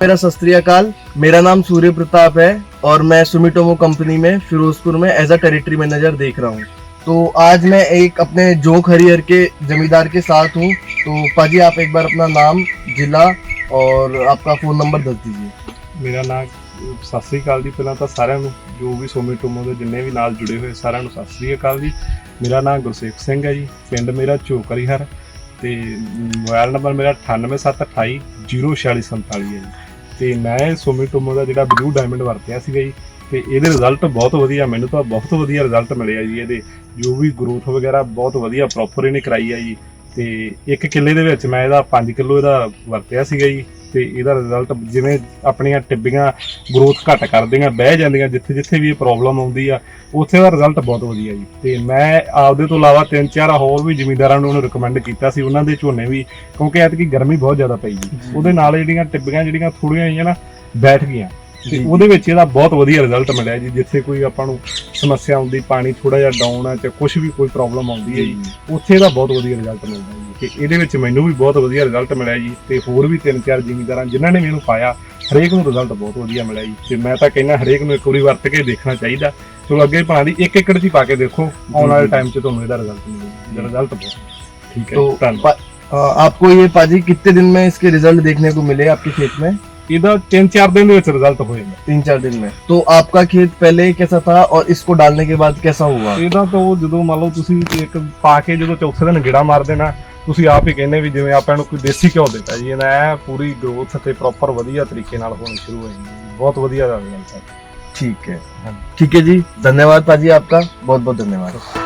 मेरा सत श्री अकाल मेरा नाम सूर्य प्रताप है और मैं सुमिटोमो कंपनी में फिरोजपुर में एज अ टेरिटरी मैनेजर देख रहा हूँ तो आज मैं एक अपने जोक हरियर के जमींदार के साथ हूँ तो पाजी आप एक बार अपना नाम जिला और आपका फ़ोन नंबर दस दीजिए ਮੇਰਾ ਨਾਮ ਸਤਿ ਸ੍ਰੀ ਅਕਾਲ ਜੀ ਪਹਿਲਾਂ ਤਾਂ ਸਾਰਿਆਂ ਨੂੰ ਜੋ ਵੀ ਸੋਮੀ ਟੋਮੋ ਦੇ ਜਿੰਨੇ ਵੀ ਨਾਲ ਜੁੜੇ ਹੋਏ ਸਾਰਿਆਂ ਨੂੰ ਸਤਿ ਸ੍ਰੀ ਅਕਾਲ ਜੀ ਮੇਰਾ ਨਾਮ ਗੁਰਸੇਵ ਸਿੰਘ ਹੈ ਜੀ ਪਿੰਡ ਮੇਰਾ ਝੋਕਰੀਹਰ ਤੇ ਮੋਬਾਈਲ ਨੰਬਰ ਮੇਰਾ 98728 04647 ਹੈ ਜੀ ਤੇ ਮੈਂ ਸੋਮੀ ਟੋਮੋ ਦਾ ਜਿਹੜਾ ਬਲੂ ਡਾਇਮੰਡ ਵਰਤਿਆ ਸੀਗਾ ਜੀ, ਤੇ ਇਹਦੇ ਰਿਜ਼ਲਟ ਬਹੁਤ ਵਧੀਆ, ਮੈਨੂੰ ਤਾਂ ਬਹੁਤ ਵਧੀਆ ਰਿਜ਼ਲਟ ਮਿਲਿਆ ਜੀ ਇਹਦੇ। ਜੋ ਵੀ ਗਰੋਥ ਵਗੈਰਾ ਬਹੁਤ ਵਧੀਆ ਪ੍ਰੋਪਰ ਇਹਨੇ ਕਰਾਈ ਹੈ ਜੀ। ਤੇ ਇੱਕ ਕਿੱਲੇ ਦੇ ਵਿੱਚ ਮੈਂ ਇਹਦਾ 5 ਕਿਲੋ ਇਹਦਾ ਵਰਤਿਆ ਸੀਗਾ ਜੀ। ਤੇ ਇਹਦਾ ਰਿਜ਼ਲਟ ਜਿਵੇਂ ਆਪਣੀਆਂ ਟਿੱਬੀਆਂ ਗਰੋਥ ਘੱਟ ਕਰਦੀਆਂ ਬਹਿ ਜਾਂਦੀਆਂ ਜਿੱਥੇ ਜਿੱਥੇ ਵੀ ਇਹ ਪ੍ਰੋਬਲਮ ਆਉਂਦੀ ਆ ਉੱਥੇ ਦਾ ਰਿਜ਼ਲਟ ਬਹੁਤ ਵਧੀਆ ਜੀ। ਤੇ ਮੈਂ ਆਪਦੇ ਤੋਂ ਇਲਾਵਾ ਤਿੰਨ ਚਾਰ ਹੋਰ ਵੀ ਜ਼ਿਮੀਂਦਾਰਾਂ ਨੂੰ ਉਹਨੂੰ ਰეკਮੈਂਡ ਕੀਤਾ ਸੀ ਉਹਨਾਂ ਦੇ ਝੋਨੇ ਵੀ ਕਿਉਂਕਿ ਐਤਕੀ ਗਰਮੀ ਬਹੁਤ ਜ਼ਿਆਦਾ ਪਈ ਜੀ। ਉਹਦੇ ਨਾਲ ਜਿਹੜੀਆਂ ਟਿੱਬੀਆਂ ਜਿਹੜੀਆਂ ਥੋੜੀਆਂ ਜਿਹੀਆਂ ਨਾ ਬੈਠ ਗਈਆਂ। ਤੇ ਜੀ। ਉਹਦੇ ਵਿੱਚ ਇਹਦਾ ਬਹੁਤ ਵਧੀਆ ਰਿਜ਼ਲਟ ਮਿਲਿਆ ਜੀ ਜਿੱਥੇ ਕੋਈ ਆਪਾਂ ਨੂੰ ਸਮੱਸਿਆ ਆਉਂਦੀ ਪਾਣੀ ਥੋੜਾ ਜਿਹਾ ਡਾਊਨ ਆ ਤੇ ਕੁਝ ਵੀ ਕੋਈ ਪ੍ਰੋਬਲਮ ਆਉਂਦੀ ਹੈ ਜੀ ਉੱਥੇ ਇਹਦਾ ਬਹੁਤ ਵਧੀਆ ਰਿਜ਼ਲਟ ਮਿਲਦਾ ਜੀ ਤੇ ਇਹਦੇ ਵਿੱਚ ਮੈਨੂੰ ਵੀ ਬਹੁਤ ਵਧੀਆ ਰਿਜ਼ਲਟ ਮਿਲਿਆ ਜੀ ਤੇ ਹੋਰ ਵੀ ਤਿੰਨ ਚਾਰ ਜ਼ਿਮੀਂਦਾਰਾਂ ਜਿਨ੍ਹਾਂ ਨੇ ਮੈਨੂੰ ਪਾਇਆ ਹਰੇਕ ਨੂੰ ਰਿਜ਼ਲਟ ਬਹੁਤ ਵਧੀਆ ਮਿਲਿਆ ਜੀ ਤੇ ਮੈਂ ਤਾਂ ਕਹਿੰਦਾ ਹਰੇਕ ਨੂੰ ਇੱਕ ਵਾਰੀ ਵਰਤ ਕੇ ਦੇਖਣਾ ਚਾਹੀਦਾ ਚਲੋ ਅੱਗੇ ਭਾਂ ਦੀ ਇੱਕ ਏਕੜ 'ਚ ਹੀ ਪਾ ਕੇ ਦੇਖੋ ਆਉਣ ਵਾਲੇ ਜੀ। ਟਾਈਮ 'ਚ ਤੁਹਾਨੂੰ ਇਹਦਾ ਰਿਜ਼ਲਟ ਮਿਲੇਗਾ ਰਿਜ਼ਲਟ ਬਹੁਤ ਠੀਕ ਹੈ तो ਜੀ, ਧੰਨਵਾਦ पा- अ, आपको ये पाजी कितने दिन में इसके रिजल्ट देखने को मिले आपके खेत में ਇਹਦਾ ਤਿੰਨ ਚਾਰ ਦਿਨ ਦੇ ਵਿੱਚ ਰਿਜ਼ਲਟ ਹੋ ਜਾਂਦਾ तीन चार दिन में तो आपका खेत पहले कैसा था और इसको डालने के बाद कैसा हुआ ਇਹਦਾ ਤਾਂ ਉਹ ਜਦੋਂ ਮੰਨ ਲਓ ਤੁਸੀਂ ਇੱਕ ਪਾ ਕੇ ਜਦੋਂ ਚੌਥੇ ਦਿਨ ਗੇੜਾ ਮਾਰ ਦੇਣਾ ਤੁਸੀਂ ਆਪ ਹੀ ਕਹਿੰਦੇ ਵੀ ਜਿਵੇਂ ਆਪਾਂ ਨੂੰ ਕੋਈ ਦੇਸੀ ਘਿਓ ਦਿੱਤਾ ਜੀ ਇਹਦਾ ਐਂ ਪੂਰੀ ਗਰੋਥ ਤੇ ਪ੍ਰੋਪਰ ਵਧੀਆ ਤਰੀਕੇ ਨਾਲ ਹੋਣੀ ਸ਼ੁਰੂ ਹੋ ਜਾਂਦੀ ਹੈ ਬਹੁਤ ਵਧੀਆ ਰਿਜ਼ਲਟ ਹੈ ठीक है हाँ। ठीक है जी धन्यवाद पाजी आपका बहुत बहुत धन्यवाद